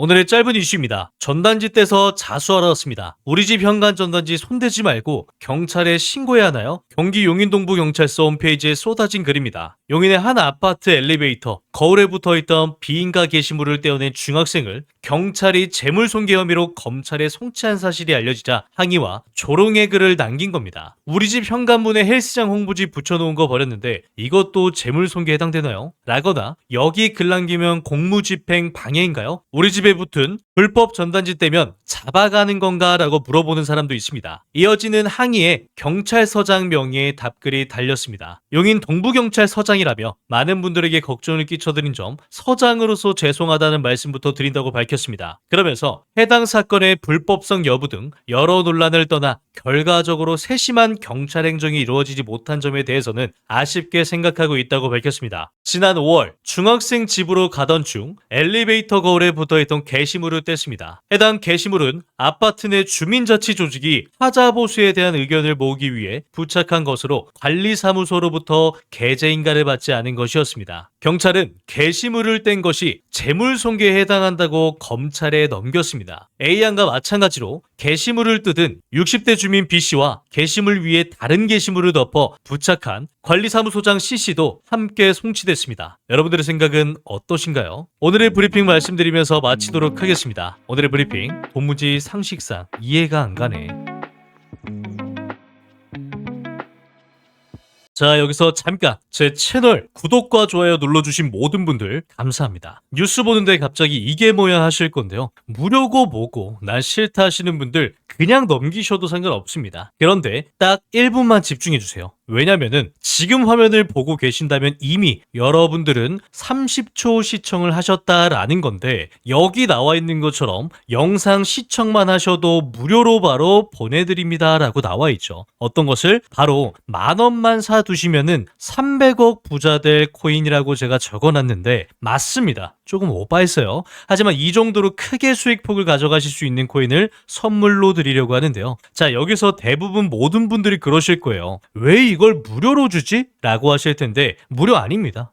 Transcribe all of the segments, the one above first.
오늘의 짧은 이슈입니다. 전단지 떼서 자수하러 왔습니다. 우리 집 현관 전단지 손대지 말고 경찰에 신고해야 하나요? 경기 용인동부 경찰서 홈페이지에 쏟아진 글입니다. 용인의 한 아파트 엘리베이터 거울에 붙어있던 비인가 게시물을 떼어낸 중학생을 경찰이 재물손괴 혐의로 검찰에 송치한 사실이 알려지자 항의와 조롱의 글을 남긴 겁니다. 우리 집 현관문에 헬스장 홍보지 붙여놓은 거 버렸는데 이것도 재물손괴 해당되나요? 라거나 여기 글 남기면 공무집행 방해인가요? 우리 집에 붙은 불법 전단지 떼면 잡아가는 건가? 라고 물어보는 사람도 있습니다. 이어지는 항의에 경찰서장 명의의 답글이 달렸습니다. 용인 동부경찰서장이라며 많은 분들에게 걱정을 끼쳐드린 점 서장으로서 죄송하다는 말씀부터 드린다고 밝혔습니다. 그러면서 해당 사건의 불법성 여부 등 여러 논란을 떠나 결과적으로 세심한 경찰 행정이 이루어지지 못한 점에 대해서는 아쉽게 생각하고 있다고 밝혔습니다. 지난 5월 중학생 집으로 가던 중 엘리베이터 거울에 붙어있던 게시물을 뗐습니다. 해당 게시물은 아파트 내 주민자치 조직이 하자 보수에 대한 의견을 모으기 위해 부착한 것으로 관리사무소로부터 게재인가를 받지 않은 것이었습니다. 경찰은 게시물을 뗀 것이 재물손괴에 해당한다고 검찰에 넘겼습니다. A양과 마찬가지로 게시물을 뜯은 60대 주민 B씨와 게시물 위에 다른 게시물을 덮어 부착한 관리사무소장 C씨도 함께 송치됐습니다. 여러분들의 생각은 어떠신가요? 오늘의 브리핑 말씀드리면서 마치도록 하겠습니다. 오늘의 브리핑 도무지 상식상 이해가 안 가네. 자, 여기서 잠깐 제 채널 구독과 좋아요 눌러주신 모든 분들 감사합니다. 뉴스 보는데 갑자기 이게 뭐야 하실 건데요. 무료고 뭐고 난 싫다 하시는 분들 그냥 넘기셔도 상관없습니다. 그런데 딱 1분만 집중해주세요. 왜냐면은 지금 화면을 보고 계신다면 이미 여러분들은 30초 시청을 하셨다라는 건데 여기 나와 있는 것처럼 영상 시청만 하셔도 무료로 바로 보내드립니다라고 나와 있죠. 어떤 것을 바로 만 원만 사두시면은 300억 부자 될 코인이라고 제가 적어놨는데 맞습니다. 조금 오바했어요. 하지만 이 정도로 크게 수익폭을 가져가실 수 있는 코인을 선물로 드리려고 하는데요. 자, 여기서 대부분 모든 분들이 그러실 거예요. 왜 이걸 무료로 주지? 라고 하실 텐데, 무료 아닙니다.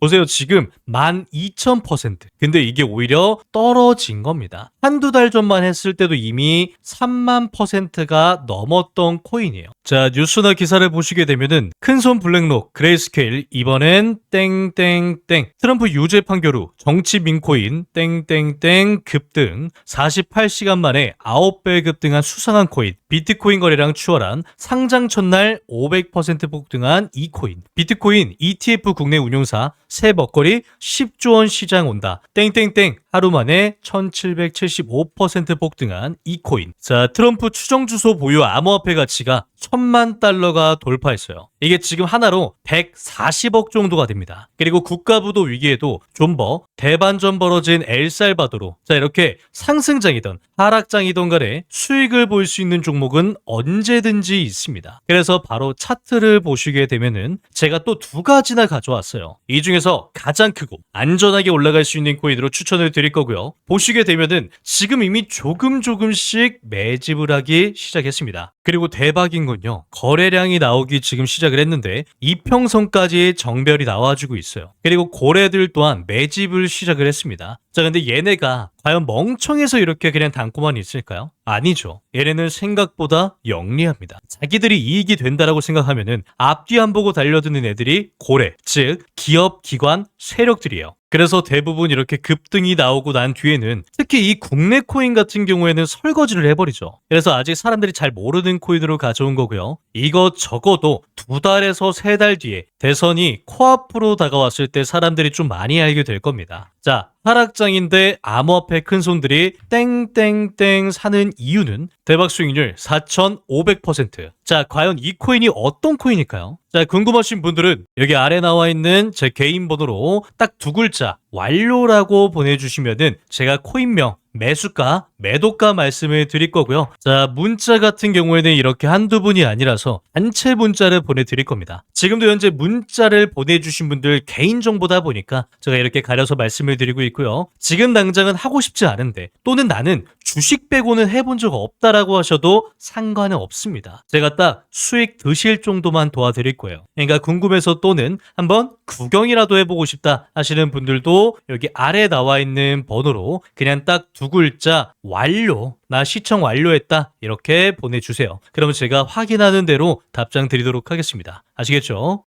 보세요. 지금 12,000%. 근데 이게 오히려 떨어진 겁니다. 한두 달 전만 했을 때도 이미 3만 퍼센트가 넘었던 코인이에요. 자, 뉴스나 기사를 보시게 되면은 큰손 블랙록, 그레이스케일, 이번엔 땡땡땡, 트럼프 유죄 판결 후 정치 민코인, 땡땡땡 급등, 48시간 만에 9배 급등한 수상한 코인, 비트코인 거래량 추월한 상장 첫날 500% 폭등한 이 코인, 비트코인 ETF 국내 운용사 새 먹거리 10조 원 시장 온다. 땡땡땡 하루 만에 1775% 폭등한 이 코인. 자, 트럼프 추정 주소 보유 암호화폐 가치가 천만 달러가 돌파했어요. 이게 지금 하나로 140억 정도가 됩니다. 그리고 국가부도 위기에도 존버, 대반전 벌어진 엘살바도로 자 이렇게 상승장이든 하락장이든 간에 수익을 볼 수 있는 종목은 언제든지 있습니다. 그래서 바로 차트를 보시게 되면은 제가 또 두 가지나 가져왔어요. 이 중에서 가장 크고 안전하게 올라갈 수 있는 코인으로 추천을 드릴 거고요. 보시게 되면은 지금 이미 조금 조금씩 매집을 하기 시작했습니다. 그리고 대박인 건요. 거래량이 나오기 지금 시작을 했는데 이평선까지 정별이 나와주고 있어요. 그리고 고래들 또한 매집을 시작을 했습니다. 자, 근데 얘네가 과연 멍청해서 이렇게 그냥 담고만 있을까요? 아니죠. 얘네는 생각보다 영리합니다. 자기들이 이익이 된다라고 생각하면은 앞뒤 안 보고 달려드는 애들이 고래, 즉 기업, 기관, 세력들이에요. 그래서 대부분 이렇게 급등이 나오고 난 뒤에는 특히 이 국내 코인 같은 경우에는 설거지를 해버리죠. 그래서 아직 사람들이 잘 모르는 코인으로 가져온 거고요. 이거 적어도 두 달에서 세 달 뒤에 대선이 코앞으로 다가왔을 때 사람들이 좀 많이 알게 될 겁니다. 자, 하락장인데 암호화폐 큰 손들이 땡땡땡 사는 이유는 대박 수익률 4,500%. 자, 과연 이 코인이 어떤 코인일까요? 자, 궁금하신 분들은 여기 아래 나와 있는 제 개인 번호로 딱 두 글자 완료라고 보내주시면은 제가 코인명 매수가, 매도가 말씀을 드릴 거고요. 자, 문자 같은 경우에는 이렇게 한두 분이 아니라서 단체 문자를 보내드릴 겁니다. 지금도 현재 문자를 보내주신 분들 개인정보다 보니까 제가 이렇게 가려서 말씀을 드리고 있고요. 지금 당장은 하고 싶지 않은데 또는 나는 주식 빼고는 해본 적 없다라고 하셔도 상관은 없습니다. 제가 딱 수익 드실 정도만 도와드릴 거예요. 그러니까 궁금해서 또는 한번 구경이라도 해보고 싶다 하시는 분들도 여기 아래 나와 있는 번호로 그냥 딱 두 글자 완료 나 시청 완료했다 이렇게 보내주세요. 그러면 제가 확인하는 대로 답장 드리도록 하겠습니다. 아시겠죠?